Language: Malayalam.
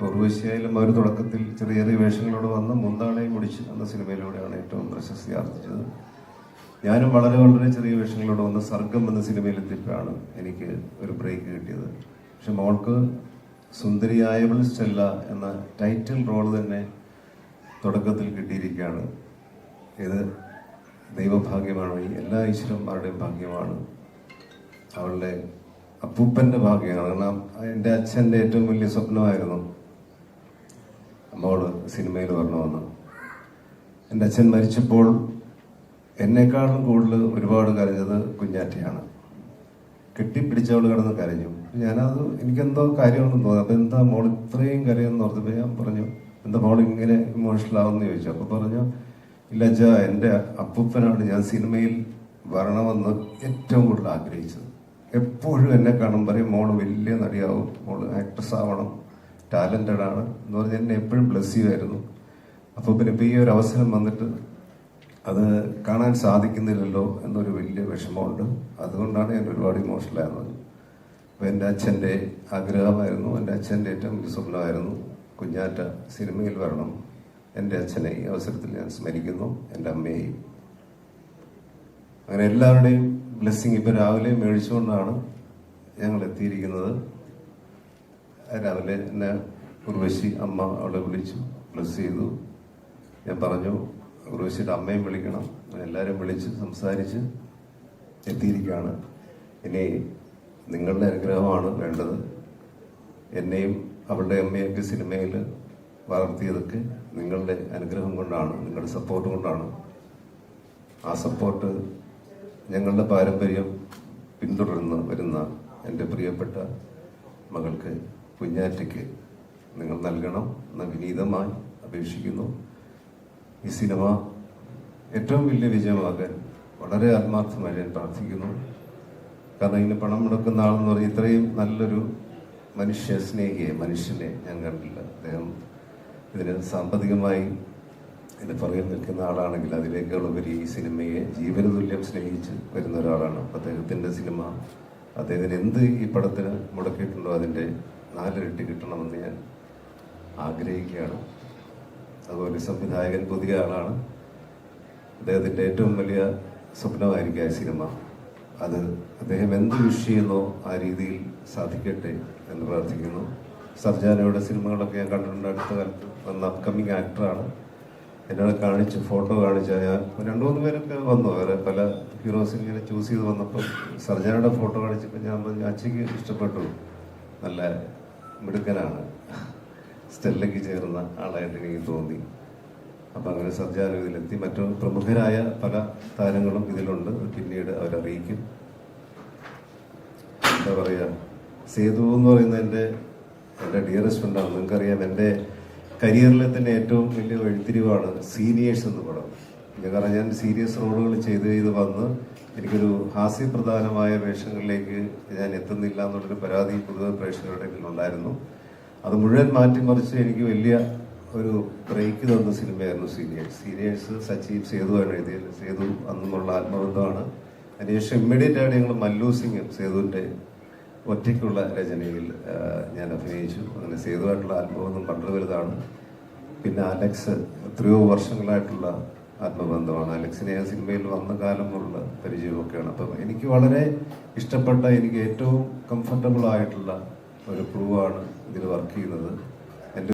പൂർവശിയായാലും അവർ തുടക്കത്തിൽ ചെറിയ ചെറിയ വേഷങ്ങളോട് വന്ന് മുന്താണയും മുടിച്ച് എന്ന സിനിമയിലൂടെയാണ് ഏറ്റവും പ്രശസ്തി ആർജിച്ചത്. ഞാനും വളരെ വളരെ ചെറിയ വേഷങ്ങളോട് വന്ന് സർഗം എന്ന സിനിമയിൽ എത്തിയപ്പോഴാണ് എനിക്ക് ഒരു ബ്രേക്ക് കിട്ടിയത്. പക്ഷെ മോൾക്ക് സുന്ദരിയായവൾ സ്റ്റെല്ല എന്ന ടൈറ്റിൽ റോൾ തന്നെ തുടക്കത്തിൽ കിട്ടിയിരിക്കുകയാണ്. ഇത് ദൈവഭാഗ്യമാണ് എല്ലാ ഈശ്വരന്മാരുടെയും ഭാഗ്യമാണ്. അവളുടെ അപ്പൂപ്പന്റെ ഭാഗ്യമാണ്. കാരണം എന്റെ അച്ഛന്റെ ഏറ്റവും വലിയ സ്വപ്നമായിരുന്നു മോൾ സിനിമയിൽ വരണമെന്ന്. എന്റെ അച്ഛൻ മരിച്ചപ്പോൾ എന്നെക്കാളും കൂടുതൽ ഒരുപാട് കരഞ്ഞത് കുഞ്ഞാറ്റയാണ്. കെട്ടിപ്പിടിച്ചവൾ കിടന്ന് കരഞ്ഞു. ഞാനത് എനിക്കെന്തോ കാര്യമാണെന്ന് തോന്നി. അപ്പം എന്താ മോൾ ഇത്രയും കരയെന്ന് ഓർത്തപ്പോൾ ഞാൻ പറഞ്ഞു എന്താ മോൾ ഇങ്ങനെ ഇമോഷണൽ ആവുമെന്ന് ചോദിച്ചു. അപ്പം പറഞ്ഞു ഇല്ല അച്ഛ എന്റെ അപ്പൂപ്പനാണ് ഞാൻ സിനിമയിൽ വരണമെന്ന് ഏറ്റവും കൂടുതൽ ആഗ്രഹിച്ചത്. എപ്പോഴും എന്നെ കാണും പറയും മോൾ വലിയ നടിയാവും മോൾ ആക്ട്രസ് ആവണം. ടാലന്റഡ് ആണ് എന്ന് പറഞ്ഞ് എന്നെ എപ്പോഴും ബ്ലസ് ചെയ്യുമായിരുന്നു. അപ്പോൾ പിന്നെ ഇപ്പോൾ ഈ ഒരു അവസരം വന്നിട്ട് അത് കാണാൻ സാധിക്കുന്നില്ലല്ലോ എന്നൊരു വലിയ വിഷമമുണ്ട്. അതുകൊണ്ടാണ് ഞാൻ ഒരുപാട് ഇമോഷണൽ അപ്പോൾ അപ്പൊ എന്റെ അച്ഛന്റെ ആഗ്രഹമായിരുന്നു. എന്റെ അച്ഛന്റെ ഏറ്റവും വലിയ സ്വപ്നമായിരുന്നു കുഞ്ഞാറ്റ സിനിമയിൽ വരണം. എന്റെ അച്ഛനെ ഈ അവസരത്തിൽ ഞാൻ സ്മരിക്കുന്നു. എന്റെ അമ്മയെയും. അങ്ങനെ എല്ലാവരുടെയും ബ്ലെസ്സിങ് ഇപ്പോൾ രാവിലെ മേടിച്ചുകൊണ്ടാണ് ഞങ്ങൾ എത്തിയിരിക്കുന്നത്. രാവിലെ എന്നെ ഉർവശി അമ്മ അവിടെ വിളിച്ചു ബ്ലസ് ചെയ്തു. ഞാൻ പറഞ്ഞു ഉർവശിയുടെ അമ്മയും വിളിക്കണം. എല്ലാവരും വിളിച്ച് സംസാരിച്ച് എത്തിയിരിക്കുകയാണ്. ഇനി നിങ്ങളുടെ അനുഗ്രഹമാണ് വേണ്ടത്. എന്നെയും അവളുടെ അമ്മയൊക്കെ സിനിമയിൽ വളർത്തിയതൊക്കെ നിങ്ങളുടെ അനുഗ്രഹം കൊണ്ടാണ് നിങ്ങളുടെ സപ്പോർട്ട് കൊണ്ടാണ്. ആ സപ്പോർട്ട് ഞങ്ങളുടെ പാരമ്പര്യം പിന്തുടർന്ന് വരുന്ന എന്റെ പ്രിയപ്പെട്ട മകൾക്ക് കുഞ്ഞാറ്റയ്ക്ക് നിങ്ങൾ നൽകണം എന്ന് വിനീതമായി അപേക്ഷിക്കുന്നു. ഈ സിനിമ ഏറ്റവും വലിയ വിജയമാകാൻ വളരെ ആത്മാർത്ഥമായി ഞാൻ പ്രാർത്ഥിക്കുന്നു. കാരണം ഇതിന് പണം മുടക്കുന്ന ആളെന്ന് പറഞ്ഞാൽ ഇത്രയും നല്ലൊരു മനുഷ്യ സ്നേഹിയെ മനുഷ്യനെ ഞാൻ കണ്ടില്ല അദ്ദേഹം ഇതിന് സാമ്പത്തികമായി ഇതിന് പുറകിൽ നിൽക്കുന്ന ആളാണെങ്കിൽ അതിലേക്കുള്ളവരി ഈ സിനിമയെ ജീവനതുല്യം സ്നേഹിച്ച് വരുന്ന ഒരാളാണ്. അദ്ദേഹത്തിന്റെ സിനിമ അദ്ദേഹത്തിന് എന്ത് ഈ പടത്തിന് മുടക്കിയിട്ടുണ്ടോ അതിന്റെ നാലിരട്ടി കിട്ടണമെന്ന് ഞാൻ ആഗ്രഹിക്കുകയാണ്. അതുപോലെ സംവിധായകൻ പുതിയ ആളാണ്. അദ്ദേഹത്തിന്റെ ഏറ്റവും വലിയ സ്വപ്നമായിരിക്കും ആ സിനിമ. അത് അദ്ദേഹം എന്ത് വിഷ് ചെയ്യുന്നോ ആ രീതിയിൽ സാധിക്കട്ടെ എന്ന് പ്രാർത്ഥിക്കുന്നു. സർജാനയുടെ സിനിമകളൊക്കെ ഞാൻ കണ്ടിട്ടുണ്ട്. അടുത്ത കാലത്ത് വന്ന അപ്കമ്മിങ് ആക്ടറാണ് എന്നോട് കാണിച്ച് ഫോട്ടോ കാണിച്ച ഞാൻ രണ്ടു മൂന്ന് പേരൊക്കെ വന്നു. വേറെ പല ഹീറോസ് ഇങ്ങനെ ചൂസ് ചെയ്ത് വന്നപ്പോൾ സർജാനയുടെ ഫോട്ടോ കാണിച്ചപ്പോൾ ഞാൻ അച്ഛക്ക് ഇഷ്ടപ്പെട്ടു. നല്ല മിടുക്കനാണ്. സ്റ്റെല്ലയ്ക്ക് ചേർന്ന ആളായിട്ട് എനിക്ക് തോന്നി. അപ്പം അങ്ങനെ സർജാരോഗ്യത്തിലെത്തി മറ്റു പ്രമുഖരായ പല താരങ്ങളും ഇതിലുണ്ട്. പിന്നീട് അവരറിയിക്കും. എന്താ പറയുക സേതു എന്ന് പറയുന്ന എന്റെ എന്റെ ഡിയറസ്റ്റ് ഫ്രണ്ടാണ് നിങ്ങൾക്കറിയാം എന്റെ കരിയറിലെ തന്നെ ഏറ്റവും വലിയ വഴിത്തിരിവാണ് സീനിയേഴ്സ് എന്ന് പടം. ഞാൻ സീരിയസ് റോളുകൾ ചെയ്ത് ചെയ്ത് വന്ന് എനിക്കൊരു ഹാസ്യപ്രധാനമായ വേഷങ്ങളിലേക്ക് ഞാൻ എത്തുന്നില്ല എന്നുള്ളൊരു പരാതി പൊതുവെ പ്രേക്ഷകരുടെ ഉണ്ടായിരുന്നു അത് മുഴുവൻ മാറ്റിമറിച്ച് എനിക്ക് വലിയ ഒരു ബ്രേക്ക് തന്ന സിനിമയായിരുന്നു സീനിയേഴ്സ് സീനിയേഴ്സ് സച്ചീവ് സേതുവാണ് എഴുതിയത്. സേതു അന്നുള്ള ആത്മബന്ധമാണ്. അതിനുശേഷം ഇമ്മീഡിയറ്റ് ആയിട്ട് ഞങ്ങൾ മല്ലു സിംഗ് സേതുവിന്റെ ഒറ്റയ്ക്കുള്ള രചനയിൽ ഞാൻ അഭിനയിച്ചു. അങ്ങനെ സേതുവായിട്ടുള്ള ആത്മബന്ധം വളരെ വലുതാണ്. പിന്നെ അലക്സ് എത്രയോ വർഷങ്ങളായിട്ടുള്ള ആത്മബന്ധമാണ് അലക്സിനെ ആ സിനിമയിൽ വന്ന കാലം മുതലുള്ള പരിചയമൊക്കെയാണ്. അപ്പം എനിക്ക് വളരെ ഇഷ്ടപ്പെട്ട എനിക്ക് ഏറ്റവും കംഫർട്ടബിൾ ആയിട്ടുള്ള ഒരു ക്രൂ ആണ് ഇതിൽ വർക്ക് ചെയ്യുന്നത്.